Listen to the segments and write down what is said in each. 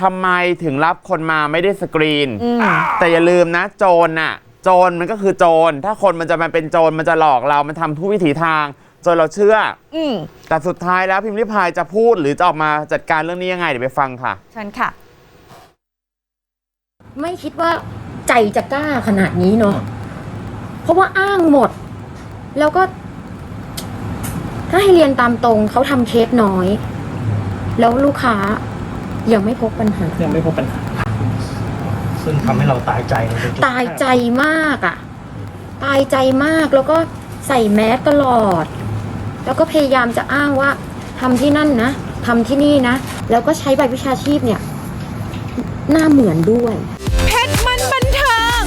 ทำไมถึงรับคนมาไม่ได้สกรีนอืมแต่อย่าลืมนะ โจรน่ะ โจรมันก็คือโจร ถ้าคนมันจะมาเป็นโจรมันจะหลอกเรา มันทำทุกวิถีทางจนเราเชื่อ อืมแต่สุดท้ายแล้วพิมพ์ริพายจะพูดหรือจะออกมาจัดการเรื่องนี้ยังไงเดี๋ยวไปฟังค่ะ เชิญค่ะ ไม่คิดว่าใจจะกล้าขนาดนี้เนาะ เพราะว่าอ้างหมด แล้วก็ ถ้าให้เรียนตามตรงเขาทำเคสน้อย แล้วลูกค้า ยังไม่พบปัญหา ยังไม่พบปัญหา ซึ่งทำให้เราตายใจในจุดๆตายใจมากอะ่ะ ตายใจมากแล้วก็ใส่แมสตลอด แล้วก็พยายามจะอ้างว่าทำที่นั่นนะทำที่นี่นะ แล้วก็ใช้ใบวิชาชีพเนี่ย หน้าเหมือนด้วย เพชรมันบันเทิง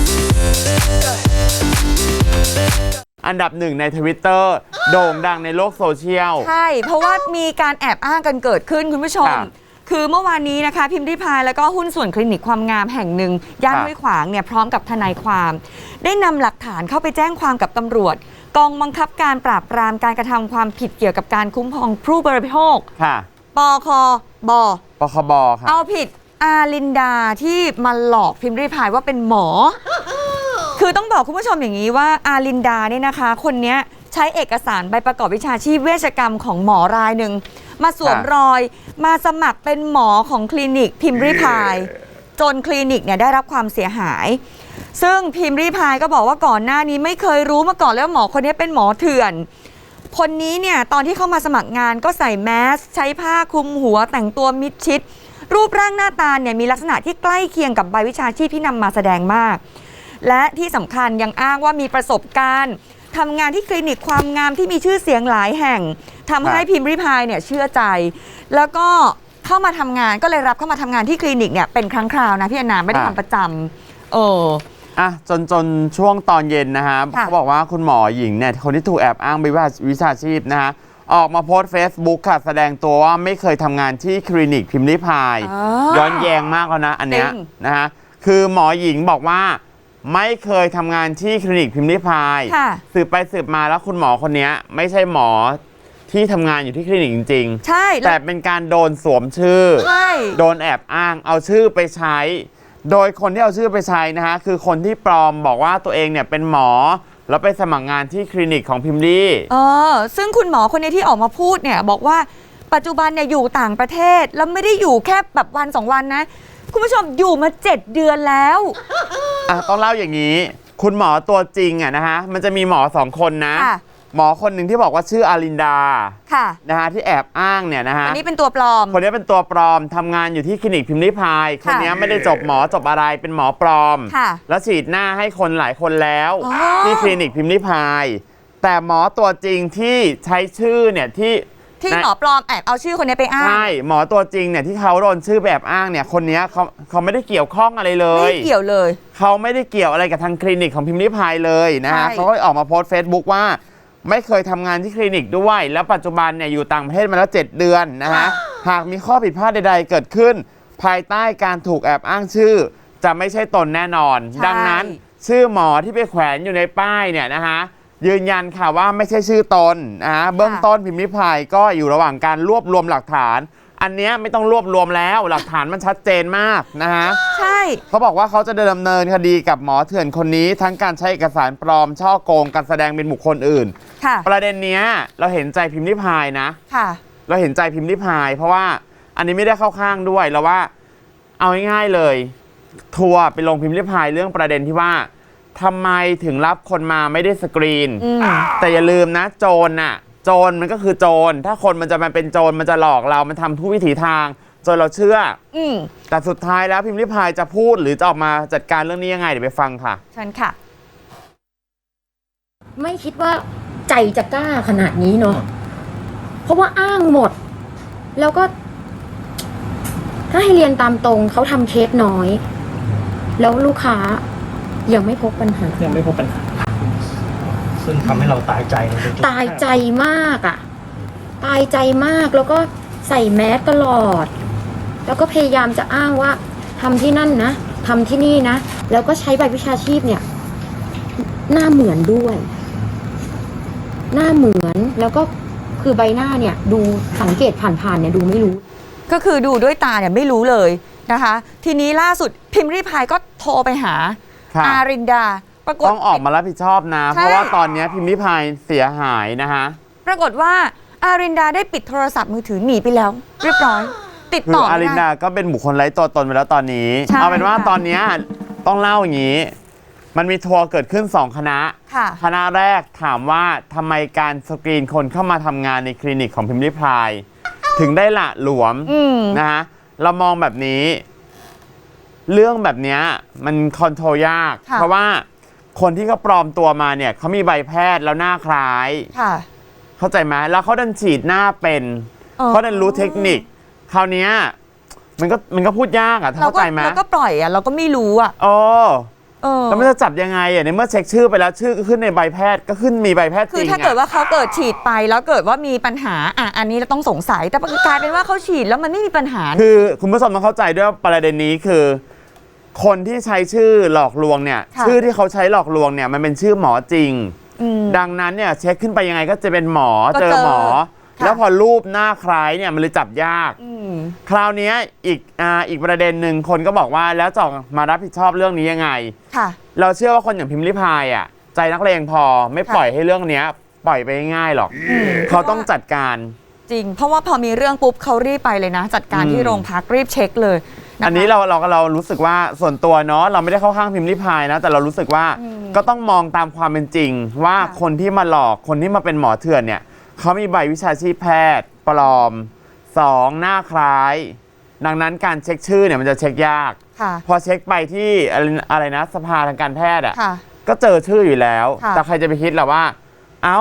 อันดับหนึ่งในทวิตเตอร์โด่งดังในโลกโซเชียล ใช่ เพราะว่ามีการแอบอ้างกันเกิดขึ้นคุณผู้ชมครับ คือเมื่อวานนี้นะคะ พิมพ์ริพายแล้วก็หุ้นส่วนคลินิกความงามแห่งหนึ่งย่านครับห้วยขวางเนี่ยพร้อมกับทนายความ ได้นำหลักฐานเข้าไปแจ้งความกับตำรวจ กองบังคับการปราบปรามการกระทำความผิดเกี่ยวกับการคุ้มครองผู้บริโภคค่ะปคบ ปคบค่ะ เอาผิดอาลินดาที่มาหลอกพิมพ์ริพายว่าเป็นหมอ คือต้องบอกคุณผู้ชมอย่างนี้ว่าอาลินดาเนี่ยนะคะ คนเนี้ยใช้เอกสารใบประกอบวิชาชีพเวชกรรมของหมอรายหนึ่ง มาสวมครับรอยมาสมัครเป็นหมอของคลินิกพิมพ์ริพาย จนคลินิกเนี่ยได้รับความเสียหาย ซึ่งพิมพ์ริพายก็บอกว่าก่อนหน้านี้ไม่เคยรู้มาก่อนเลยว่าหมอคนนี้เป็นหมอเถื่อน คนนี้เนี่ยตอนที่เข้ามาสมัครงานก็ใส่แมสใช้ผ้าคลุมหัวแต่งตัวมิดชิด รูปร่างหน้าตาเนี่ยมีลักษณะที่ใกล้เคียงกับใบวิชาชีพที่นำมาแสดงมาก และที่สำคัญยังอ้างว่ามีประสบการณ์ ทำงานที่คลินิกความงามที่มีชื่อเสียงหลายแห่งทำให้ครับพิมพ์ริพายเนี่ยเชื่อใจ แล้วก็เข้ามาทำงานก็เลยรับเข้ามาทำงานที่คลินิกเนี่ยเป็นครั้งคราวนะพี่อนาไม่ได้ทำประจำเออ อะจนจนช่วงตอนเย็นนะฮะค่ะ เขาบอกว่าคุณหมอหญิงเนี่ยคนที่ถูกแอบอ้างวิชาวิชาชีพนะฮะออกมาโพสต์ Facebook ค่ะ แสดงตัวว่าไม่เคยทำงานที่คลินิกพิมพ์ริพาย อ๋อ ย้อนแยงมากแล้วนะ อันเนี้ยจริง นะฮะคือหมอหญิงบอกว่า ไม่เคยทำงานที่คลินิกพิมพ์ริพายค่ะ สืบไปสืบมาแล้วคุณหมอคนเนี้ย ไม่ใช่หมอที่ทำงานอยู่ที่คลินิกจริงใช่ๆแล้วแต่เป็นการโดนสวมชื่อ ใช่ โดนแอบอ้างเอาชื่อไปใช้ โดยคนที่เอาชื่อไปใช้นะฮะ คือคนที่ปลอมบอกว่าตัวเองเนี่ยเป็นหมอ แล้วไปสมัครงานที่คลินิกของพิมลี่ เออซึ่งคุณหมอคนนี้ที่ออกมาพูดเนี่ยบอกว่าปัจจุบันเนี่ยอยู่ต่างประเทศแล้วไม่ได้อยู่แค่แบบวันสองวันนะ คุณผู้ชมอยู่มา 7 เดือนแล้ว อะต้องเล่าอย่างนี้ คุณหมอตัวจริงอะนะฮะมันจะมีหมอสองคนนะ ค่ะ หมอคนหนึ่งที่บอกว่าชื่ออารินดาค่ะ นะฮะที่แอบอ้างเนี่ยนะฮะอันนี้เป็นตัวปลอม คนนี้เป็นตัวปลอมทำงานอยู่ที่คลินิกพิมพ์ริพาย คนนี้ไม่ได้จบหมอจบอะไรเป็นหมอปลอม ค่ะแล้วฉีดหน้าให้คนหลายคนแล้ว อ๋อ ที่คลินิกพิมพ์ริพาย แต่หมอตัวจริงที่ใช้ชื่อเนี่ยที่ ที่นะหมอปลอมแอบเอาชื่อคนนี้ไปอ้าง ใช่หมอตัวจริงเนี่ยที่เขาโดนชื่อแบบอ้างเนี่ยคนเนี้ยเขาเขาไม่ได้เกี่ยวข้องอะไรเลไม่ยเกี่ยวเลย เขาไม่ได้เกี่ยวอะไรกับทางคลินิกของพิมพ์ริพายเลยนะฮะใช่ เขาก็ออกมาโพสต์เฟซบุ๊กว่า ไม่เคยทำงานที่คลินิกด้วย แล้วปัจจุบันเนี่ยอยู่ต่างประเทศมาแล้ว 7 เดือนนะฮะ หากมีข้อผิดพลาดใดๆ เกิดขึ้น ภายใต้การถูกแอบอ้างชื่อ จะไม่ใช่ตนแน่นอนดังนั้น ชื่อหมอที่ไปแขวนอยู่ในป้ายเนี่ยนะฮะ ยืนยันค่ะว่าไม่ใช่ชื่อตนนะฮะเบื้องต้นพิมพ์ริพายก็อยู่ระหว่างการรวบรวมหลักฐาน อันเนี้ยไม่ต้องรวบรวมแล้วหลักฐานมันชัดเจนมากนะฮะ ใช่ เขาบอกว่าเขาจะดำเนินคดีกับหมอเถื่อนคนนี้ทั้งการใช้เอกสารปลอม ช่อโกงการแสดงเป็นบุคคลอื่น ค่ะ ประเด็นเนี้ยเราเห็นใจพิมพ์ริพายนะ ค่ะ เราเห็นใจพิมพ์ริพาย เพราะว่าอันนี้ไม่ได้เข้าข้างด้วยเราว่า เอาง่ายๆเลย ทัวร์ไปลงพิมพ์ริพายเรื่องประเด็นที่ว่า ทำไมถึงรับคนมาไม่ได้สกรีนอืมแต่อย่าลืมนะ โจรน่ะ โจรมันก็คือโจร ถ้าคนมันจะมาเป็นโจรมันจะหลอกเรา มันทำทุกวิถีทาง จนเราเชื่ออืมแต่สุดท้ายแล้วพิมพ์ริพายจะพูดหรือจะออกมาจัดการเรื่องนี้ยังไงเดี๋ยวไปฟังค่ะ เชิญค่ะ ไม่คิดว่าใจจะกล้าขนาดนี้เนาะ เพราะว่าอ้างหมด แล้วก็ ถ้าให้เรียนตามตรงเขาทำเคสน้อย แล้วลูกค้า ยังไม่พบปัญหา ยังไม่พบปัญหา ซึ่งทำให้เราตายใจในจุดๆตายใจมากอะ่ะ ตายใจมากแล้วก็ใส่แมสตลอด แล้วก็พยายามจะอ้างว่าทำที่นั่นนะทำที่นี่นะ แล้วก็ใช้ใบวิชาชีพเนี่ย หน้าเหมือนด้วย หน้าเหมือนแล้วก็คือใบหน้าเนี่ย ดูสังเกตผ่านๆเนี่ยดูไม่รู้ ก็คือดูด้วยตาเนี่ยไม่รู้เลยนะคะ ทีนี้ล่าสุดพิมพ์ริพายก็โทรไปหา ค่ะ อารินดา ปรากฏ ต้องออกมารับผิดชอบนะ ใช่ เพราะว่าตอนนี้พิมพ์ริพายเสียหายนะคะ ปรากฏว่าอารินดาได้ปิดโทรศัพท์มือถือหนีไปแล้ว เรียบร้อย ติดคือต่ออาไม่รินได้ดาก็เป็นบุคคลไร้ตัวตนไปแล้วตอนนี้ ใช่เอาเป็นว่าค่ะตอนเนี้ยต้องเล่าอย่างนี้ มันมีทัวร์เกิดขึ้น 2 คณะ ค่ะ คณะแรกถามว่าทำไมการสกรีนคนเข้ามาทำงานในคลินิกของพิมพ์ริพาย ถึงได้ละหลวมอืม นะฮะเรามองแบบนี้ เรื่องแบบเนี้ยมันคอนโทรลยาก ค่ะ เพราะว่าคนที่เขาปลอมตัวมาเนี่ยเขามีใบแพทย์แล้วหน้าคล้าย ค่ะ เข้าใจไหมแล้วเขาดันฉีดหน้าเป็นอ๋อ เขาดันรู้เทคนิค คราวเนี้ยมันก็มันก็พูดยากอะเราเข้าก็ใจไหมเราก็ปล่อยอะเราก็ไม่รู้อะโอ้เออแล้วมันจะจับยังไงอะในเมื่อเช็คชื่อไปแล้วชื่อก็ขึ้นในใบแพทย์ก็ขึ้นมีใบแพทย์จคือริงถ้าเกิดอะว่าเขาเกิดฉีดไปแล้วเกิดว่ามีปัญหาอะอันนี้เราต้องสงสัยแต่กลายเป็นว่าเขาฉีดแล้วมันไม่มีปัญหา คือคุณผู้ชมต้องเข้าใจด้วยว่าประเด็นนี้คือ คนที่ใช้ชื่อหลอกลวงเนี่ย ค่ะ ชื่อที่เขาใช้หลอกลวงเนี่ยมันเป็นชื่อหมอจริง อืม ดังนั้นเนี่ยเช็คขึ้นไปยังไงก็จะเป็นหมอก็เจอเจอหมอ ค่ะ แล้วพอรูปหน้าคล้ายเนี่ยมันเลยจับยาก อืม คราวเนี้ยอีกอ่าอีกประเด็นหนึ่งคนก็บอกว่าแล้วจะมารับผิดชอบเรื่องนี้ยังไง ค่ะ เราเชื่อว่าคนอย่างพิมพ์ริพายอะใจนักเลงพอไม่ค่ะปล่อยให้เรื่องเนี้ย ปล่อยไปง่ายๆหรอก เขาต้องจัดการ จริง เพราะว่าพอมีเรื่องปุ๊บเขารีบไปเลยนะ จัดการอืมที่โรงพักรีบเช็คเลยะคะ อันนี้เราเราเรารู้สึกว่าส่วนตัวเนาะเราไม่ได้เข้าข้างพิมพ์ริพายนะ แต่เรารู้สึกว่าอืมก็ต้องมองตามความเป็นจริง ว่าค่ะคนที่มาหลอกคนที่มาเป็นหมอเถื่อนเนี่ยเขามีใบวิชาชีพแพทย์ ปลอมสองหน้าคล้าย ดังนั้นการเช็คชื่อเนี่ยมันจะเช็คยาก ค่ะ พอเช็คไปที่อะไรอะไรนะสภาทางการแพทย์อะค่ะ ก็เจอชื่ออยู่แล้ว ค่ะ แต่ใครจะไปคิดล่ะว่า เอ้า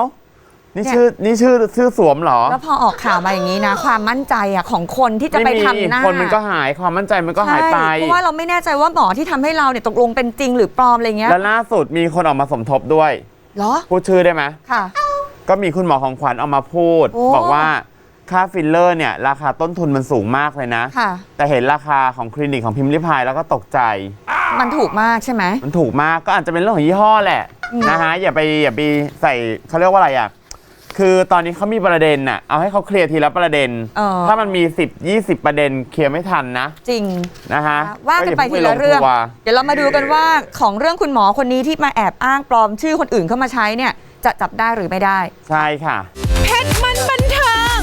นี่เนี่ยชื่อนี่ชื่อชื่อสวมเหรอ แล้วพอออกข่าวมาอย่างนี้นะ ความมั่นใจอะของคนที่จะไปม่มีทำหน้าคนมันก็หายความมั่นใจมันก็หายไปใช่เพราะว่าเราไม่แน่ใจว่าหมอที่ทำให้เราเนี่ยตกลงเป็นจริงหรือปลอมอะไรเงี้ยแล้วล่าสุดมีคนออกมาสมทบด้วย เหรอพูดชื่อได้ไหมค่ะ ก็มีคุณหมอของขวัญออกมาพูด โอ้ บอกว่าค่าฟิลเลอร์เนี่ย ราคาต้นทุนมันสูงมากเลยนะ ค่ะ แต่เห็นราคาของคลินิกของพิมพ์ริพายแล้วก็ตกใจ มันถูกมากใช่ไหม มันถูกมากก็อาจจะเป็นเรื่องของยี่ห้อแหละอืมนะฮะอย่าไปอย่าไปใส่เขาเรียกว่าอะไรอะ คือตอนนี้เขามีประเด็นน่ะ เอาให้เขาเคลียร์ทีละประเด็น เออ ถ้ามันมี 10 20 ประเด็นเคลียร์ไม่ทันนะจริง นะฮะว่ากันไปอย่ทีพิ่ละเรื่องลทัวเดี๋ยวเรามาดูกันว่าของเรื่องคุณหมอคนนี้ที่มาแอบอ้างปลอมชื่อคนอื่นเข้ามาใช้เนี่ย จะจับได้หรือไม่ได้ใช่ค่ะ เพชรมันบันเทิง